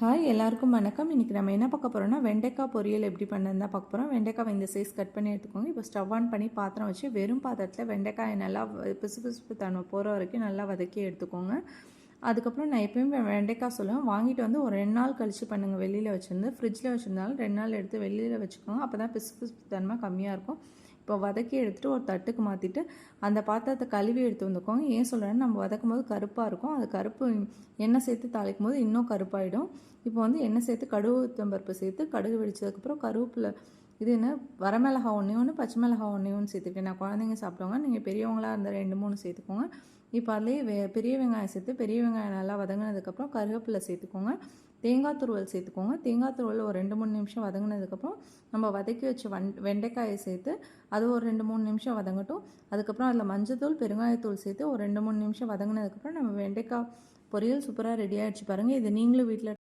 Hi எல்லாருக்கும் வணக்கம். இன்றைக்கி நம்ம என்ன பார்க்க போகிறோம்னா வெண்டைக்காய் பொரியல் எப்படி பண்ணுன்னு தான் பார்க்க போகிறோம் வெண்டைக்காய் இந்த சைஸ் கட் பண்ணி எடுத்துக்கோங்க. இப்போ ஸ்டவ் ஆன் பண்ணி பாத்திரம் வச்சு வெறும் பாத்திரத்தில் வெண்டைக்காயை நல்லா பிசு பிசுப்பு தன்மை போகிற வரைக்கும் நல்லா வதக்கி எடுத்துக்கோங்க. அதுக்கப்புறம் நான் எப்பயுமே வெண்டைக்காய் சொல்லுவேன். வாங்கிட்டு வந்து ஒரு ரெண்டு நாள் கழிச்சு பண்ணுங்கள் வெளியில் வச்சுருந்து ஃப்ரிட்ஜில் வச்சுருந்தாலும் ரெண்டு நாள் எடுத்து வெளியில் வச்சுக்கோங்க. அப்போ தான் பிசு பிசுப்பு தன்மை கம்மியாக இருக்கும். இப்போ வதக்கி எடுத்துகிட்டு ஒரு தட்டுக்கு மாற்றிட்டு அந்த பாத்திரத்தை கழுவி எடுத்து வந்துக்கோங்க. ஏன் சொல்கிறேன்னா நம்ம வதக்கும் போது கருப்பாக இருக்கும். அது கருப்பு எண்ணெய் சேர்த்து தாளிக்கும் போது இன்னும் கருப்பாயிடும். இப்போ வந்து எண்ணெய் சேர்த்து கடுகு தம்பருப்பு சேர்த்து கடுகு வெடிச்சதுக்கப்புறம் கருவேப்பிலை இது என்ன? வரமிளகா ஒன்றே ஒன்று பச்சை மிளகா ஒன்றே ஒன்று சேர்த்துக்கிட்டேன். நான் குழந்தைங்க சாப்பிடுவாங்க. நீங்கள் பெரியவங்களாக இருந்தால் ரெண்டு மூணு சேர்த்துக்கோங்க. இப்போ அதுலேயே வெ பெரிய வெங்காயம் சேர்த்து பெரிய வெங்காயம் நல்லா வதங்கினதுக்கப்புறம் கருவேப்பிலை சேர்த்துக்கோங்க. தேங்காய் துருவல் சேர்த்துக்கோங்க. தேங்காய் துருவல் ஒரு ரெண்டு மூணு நிமிஷம் வதங்கினதுக்கப்புறம் நம்ம வதக்கி வச்ச வன் வெண்டைக்காயை சேர்த்து அது ஒரு ரெண்டு மூணு நிமிஷம் வதங்கட்டும். அதுக்கப்புறம் அதில் மஞ்சத்தூள் பெருங்காயத்தூள் சேர்த்து ஒரு ரெண்டு மூணு நிமிஷம் வதங்கினதுக்கப்புறம் நம்ம வெண்டைக்காய் பொரியல் சூப்பராக ரெடி ஆகிடுச்சு பாருங்கள் இது நீங்களும் வீட்டில்